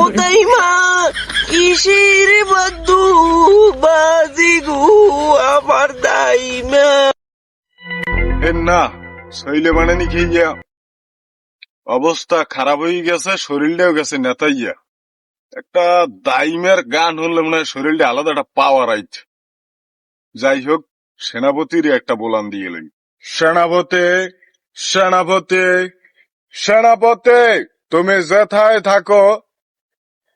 ও দাইমা কিসের বদ্ধু আমার দাইমা না শৈলে বানানি খেয়ে অবস্থা খারাপ হয়ে গেছে, শরীরটাও গেছে নেতাইয়া। একটা দাইমের গান হলে মনে হয় শরীরটা আলাদা একটা পাওয়ার আইছে। যাই হোক সেনাপতির একটা বলান দিয়ে এলেন সেনাপতি সেনাপতি সেনাপতি, তুমি যেথায় থাকো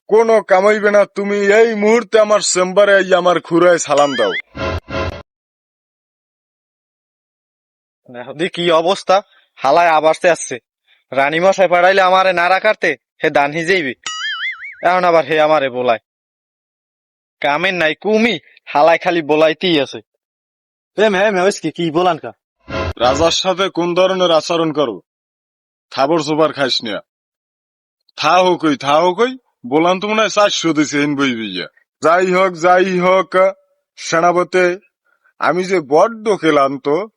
কোনো কামাইবে না তুমি এই মুহূর্তে আমার চেম্বারে আই আমার খুরায় সালাম দাও। দি কি অবস্থা? হালায় আবারতে আসছে। রানী মশাই পাঠাইলে আমারে না কাটতে হে দান হিজেইবি। এখন আবার হে আমারে বলায়। কামের নাই কুমি হালায় খালি বলাইতেই আছে। এম হ্যাঁ কি কি বলান কা? রাজার সাথে কোন ধরনের আচরণ করো? খাবার সোবার খাইস না। থা হোক ওই থা হোক বলান তো মনে হয় চারশো দিছে হিন বই বিয়া যাই হোক যাই হোক সেনাপতি আমি যে বড্ড খেলাম তো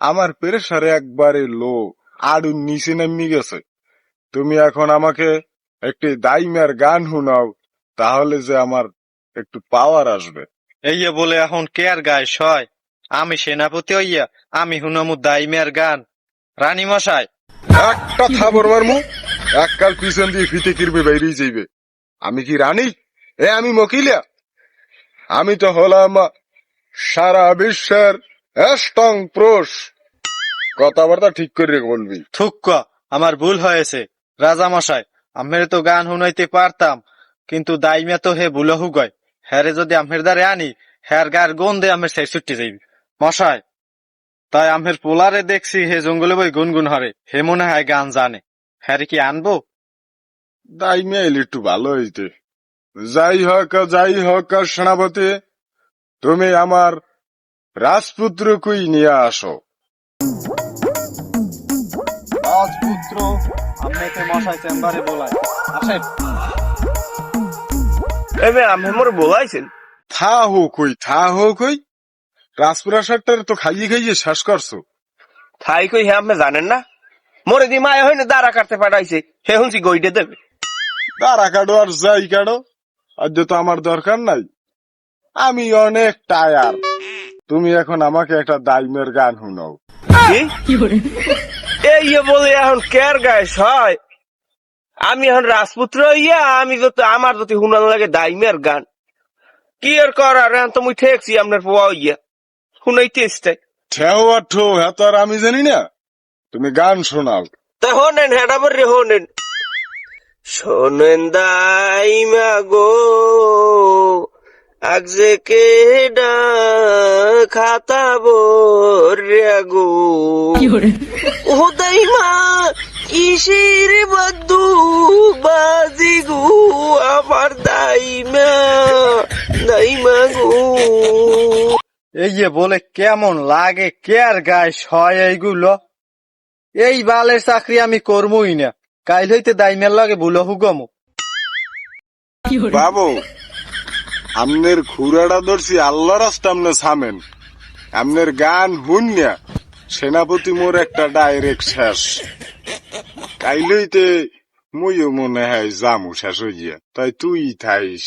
আমার প্রেশারে একবারে লো আড়ু নিচে নামি গেছে। তুমি এখন আমাকে একটি দাইমের গান শুনাও তাহলে যে আমার একটু পাওয়ার আসবে। এই বলে এখন কে আর গায় সয়? আমি সেনাপতি হইয়া আমি হুনামু দাইমের গান। রানী মশাই। একটা থাবর মারমু এককাল পিছন দিয়ে ফিতে কিরবে বাইরেই যাইবে। আমি কি রানী? এ আমি মকিলিয়া। আমি তো হলাম সারা বিশ্বের স্টং প্রোষ। কথাবার্তা ঠিক করে বলবি। থুক্ক আমার ভুল হয়েছে। রাজা মশাই আমের তো গান শুনাইতে পারতাম, কিন্তু দাইমা তো হে ভুল হুগয় হ্যারে যদি আমের দ্বারে আনি হ্যার গার গন্ধে আমের সেই ছুটি যাইবি। মশাই, তাই আমের পোলারে দেখছি হে জঙ্গলে বই গুনগুন হরে। হে মনে হয় গান জানে। হ্যারে কি আনব? দাই মেল একটু ভালো হইতে। যাই হোক যাই হোক সেনাপতি তুমি আমার রাজপুত্রকুই নিয়ে আসো। রাজপুত্র আপনাকে মশাই চেম্বারে বলায় আসেন। এবে আমি মোর বলাইছেন? থা হোক ওই থা হোক ওই রাজপ্রাসাদটার তো খাইয়ে খাইয়ে শেষ করছ। থাই কই হে আপনি জানেন না? মোরে দি মায়া হইনে দাঁড়া কাটতে পাঠাইছে। হে হুনছি গইডে দেবে। দাঁড়া কাটো আর যাই কাটো। আজ তো আমার দরকার নাই আমি অনেক টায়ার তুমি এখন আমাকে একটা দাইমের গান শুনাও। এই ইয়ে বলে এখন কের গায়ে হয় আমি এখন রাজপুত্র ইয়া আমি যত আমার যদি হুনান লাগে দাইমের গান। কি আর করার? এখন তো মুই ঠেকছি আপনার পোয়া ইয়া শুনাইতে ইস্তে ঠেও আর ঠো হ্যাঁ তো আর আমি জানি না। তুমি গান শোনাও। তা হোনেন হেডা বর্রে হোনেন। শোনেন দাইমা গো আগজে কেডা খাতা গো। ও দাইমা কিসের বদ্ধু বাজি গো আমার দাইমা দাইমা গো। এই যে বলে কেমন লাগে কে আর গায়ে সয় এইগুলো? এই বালের চাকরি আমি করবই না। কাইল হইতে দাইমের লাগে ভুল হুকম বাবু, আমনের খুরাডা ধরছি আল্লাহ রাস্তা আমনে সামেন। আমনের গান হুন্যা সেনাপতি মোর একটা ডাইরেক্ট শেষ। কাইলইতে মুইও মনে হয় জামু শেষ হইয়া, তাই তুই থাইস।